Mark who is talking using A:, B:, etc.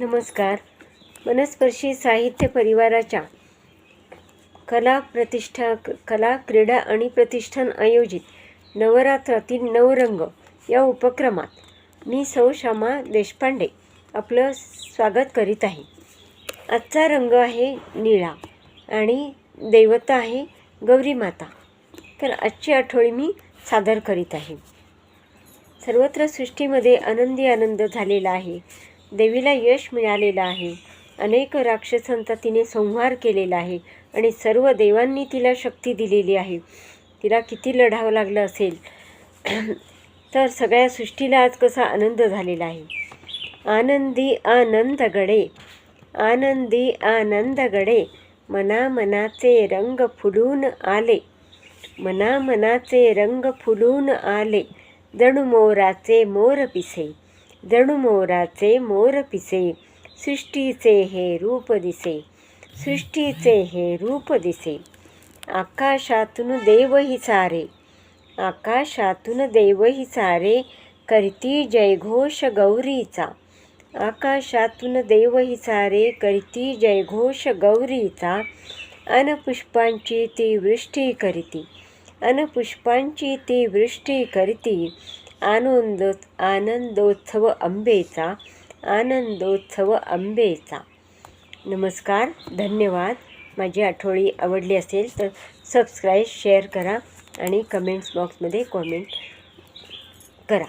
A: नमस्कार. मनस्पर्शी साहित्य परिवाराच्या कला प्रतिष्ठा कला क्रीडा आणि प्रतिष्ठान आयोजित नवरात्रातील नवरंग या उपक्रमात मी सौ श्यामा देशपांडे आपलं स्वागत करीत आहे. आजचा रंग आहे निळा आणि दैवता आहे गौरी माता. तर आजची आठवडी मी सादर करीत आहे. सर्वत्र सृष्टीमध्ये आनंदी आनंद झालेला आहे. देवीला यश मिळालेलं आहे. अनेक राक्षसांचा तिने संहार केलेला आहे आणि सर्व देवांनी तिला शक्ती दिलेली आहे. तिला किती लढावं लागलं असेल. तर सगळ्या सृष्टीला आज कसा आनंद झालेला आहे. आनंदी आनंद गडे आनंदी आनंद गडे मना मनाचे रंग फुलून आले. मना मनाचे रंग फुलून आले. जणू मोराचे मोर पिसे. जणू मोराचे मोर पिसे सृष्टीचे हे रूप दिसे सृष्टीचे हे रूप दिसे. आकाशातून देवही सारे आकाशातून देवही सारे करती जयघोष गौरीचा. आकाशातून देवही सारे करती जयघोष गौरीचा. अन पुष्पांची ती वृष्टी करीती अन पुष्पांची ती वृष्टी करती. आनंद आनंदोत्सव अंबेचा आनंदोत्सव अंबेचा नमस्कार धन्यवाद. माझी आठवडी आवडली असेल तर सबस्क्राईब शेअर करा आणि कमेंट्स बॉक्समध्ये कॉमेंट करा.